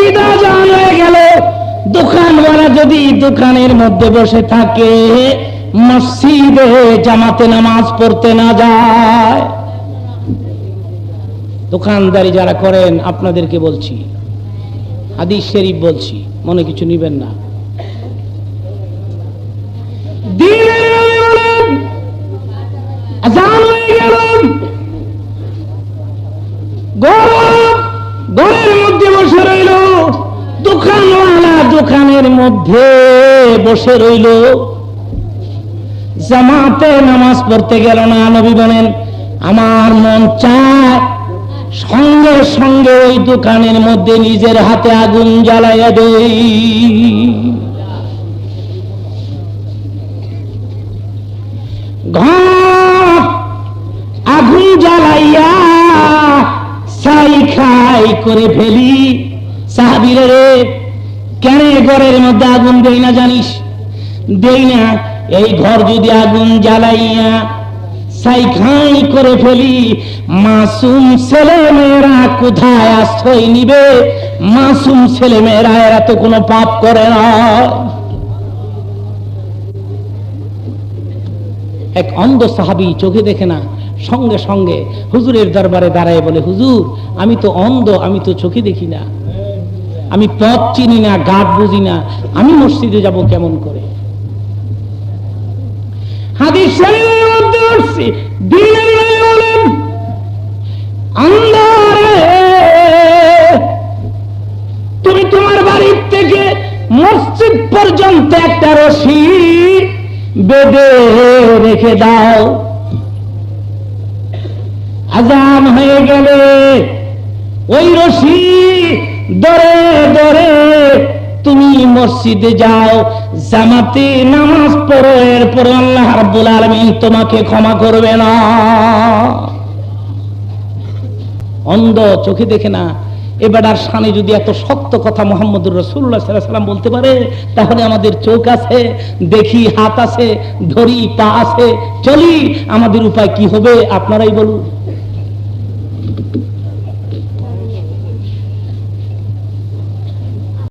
মসজিদ আজান হয়ে গেল, দোকানওয়ালা যদি দোকানের মধ্যে বসে থাকে, মসজিদে জামাতে নামাজ পড়তে না যায়। দোকানদারি যারা করেন, আপনাদেরকে বলছি, হাদিস শরীফ বলছি, মনে কিছু নিবেন না। গেল। গরম ঘরের মধ্যে বসে রইল দোকানওয়ালা দোকানের মধ্যে বসে রইল। জামাতে নামাজ পড়তে গেল না, নবী বলেন, আমার মন চায় সঙ্গে সঙ্গে ওই দোকানের মধ্যে নিজের হাতে আগুন জ্বালাইয়া দেই। আগুন জ্বালাইয়া সাই খাই করে ফেলি। সাহাবিরে কেন ঘরের মধ্যে আগুন দেই না জানিস? দেই না, এই ঘর যদি আগুন জ্বালাইয়া করে ফেলি, মাসুম ছেলে মেয়েরা কোথায় আশ্রয় নিবে? মাসুম ছেলে মেয়েরা এরা তো কোনো পাপ করে না। এক অন্ধ সাহাবি চোখে দেখে না, সঙ্গে সঙ্গে হুজুরের দরবারে দাঁড়ায় বলে, হুজুর, আমি তো অন্ধ, আমি তো চোখে দেখি না। আমি পথ চিনি না গাছ বুঝি না, আমি মসজিদে যাব কেমন করে? তুমি তোমার বাড়ির থেকে মসজিদ পর্যন্ত একটা রশি বেঁধে রেখে দাও। আজান হয়ে গেলে ওই রশি দরে দরে, তুমি মসজিদে যাও, জামাতে নামাজ পড়ো, এরপর আল্লাহ রাব্বুল আলামিন তোমাকে ক্ষমা করবে না। অন্ধ চোখে দেখে না। এবার আর সামনে যদি এত শক্ত কথা মোহাম্মদুর রসুল্লাহ সাল্লাম বলতে পারে, তাহলে আমাদের চোখ আছে, দেখি হাত আছে, ধরি, পা আছে, চলি। আমাদের উপায় কি হবে, আপনারাই বলুন।